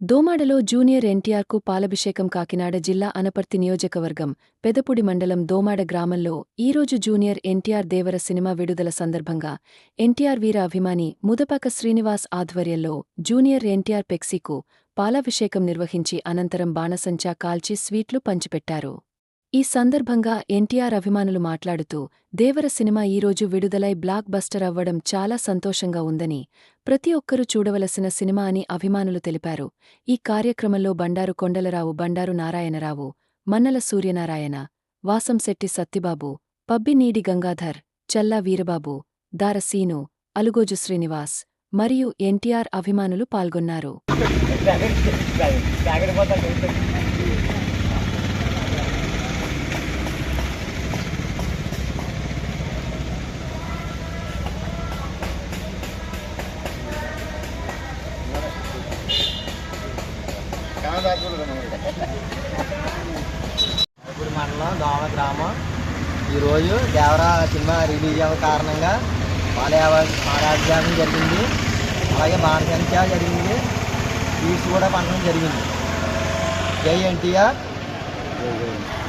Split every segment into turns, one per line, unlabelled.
దోమాడలో junior ఎన్టీఆర్కు పాలభిషేకం కాకినాడ జిల్లా అనపర్తి నియోజకవర్గం పెదపుడి మండలం దోమాడ గ్రామంలో ఈరోజు జూనియర్ ఎన్టీఆర్ దేవర సినిమా విడుదల సందర్భంగా ఎన్టీఆర్ వీర అభిమాని ముదపాక శ్రీనివాస్ ఆధ్వర్యంలో జూనియర్ ఎన్టీఆర్ పెక్సీకు పాలాభిషేకం నిర్వహించి అనంతరం బాణసంచా కాల్చి స్వీట్లు పంచిపెట్టారు. ఈ సందర్భంగా ఎన్టీఆర్ అభిమానులు మాట్లాడుతూ దేవర సినిమా ఈరోజు విడుదలై బ్లాక్ బస్టర్ అవ్వడం చాలా సంతోషంగా ఉందని ప్రతి ఒక్కరూ చూడవలసిన సినిమా అని అభిమానులు తెలిపారు. ఈ కార్యక్రమంలో బండారు కొండలరావు బండారు నారాయణరావు మన్నల సూర్యనారాయణ వాసంశెట్టి సత్తిబాబు పబ్బినీడి గంగాధర్ చల్లా వీరబాబు దారసీను అలుగోజు శ్రీనివాస్ మరియు ఎన్టీఆర్ అభిమానులు పాల్గొన్నారు.
ఇప్పుడు మండలం దోమ గ్రామం. ఈరోజు దేవరా సినిమా రిలీజ్ అవ్వ కారణంగా మాలయావ మారాధ్యానం జరిగింది. అలాగే బాణసంఖ్య జరిగింది. ఫీజు కూడా పంచడం జరిగింది. జై ఎన్టీఆర్.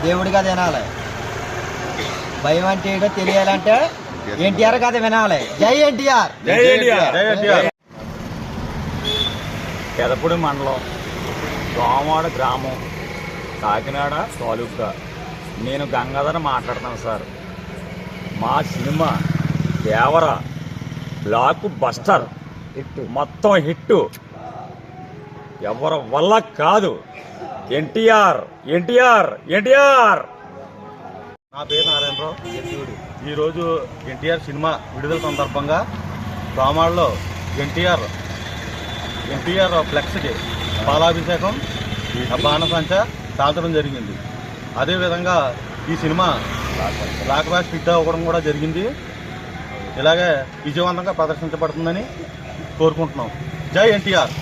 దేవుడి కథ వినాలి. భయం అంటే ఏంటో తెలియాలంటే ఎన్టీఆర్ కథ వినాలి. జై ఎన్టీఆర్.
జై ఎన్టీఆర్. పెదపూడి మండలం. దోమాడ గ్రామం. కాకినాడ తాలూకా. నేను గంగాధర మాట్లాడుతాను సార్. మా సినిమా దేవర బ్లాక్ బస్టర్ మొత్తం హిట్ ఎవరి వల్ల కాదు. ఎన్టీఆర్ ఎన్టీఆర్ ఎన్టీఆర్.
నా పేరు నారాయణరావు ఈరోజు ఎన్టీఆర్ సినిమా విడుదల సందర్భంగా రామాడులో ఎన్టీఆర్ ఎన్టీఆర్ ఫ్లెక్స్కి పాలాభిషేకం బాణసంచ కాల్చడం జరిగింది. అదేవిధంగా ఈ సినిమా బ్లాక్ బాస్ హిట్ అవ్వడం కూడా జరిగింది. ఇలాగే విజయవంతంగా ప్రదర్శించబడుతుందని కోరుకుంటున్నాం. జై ఎన్టీఆర్.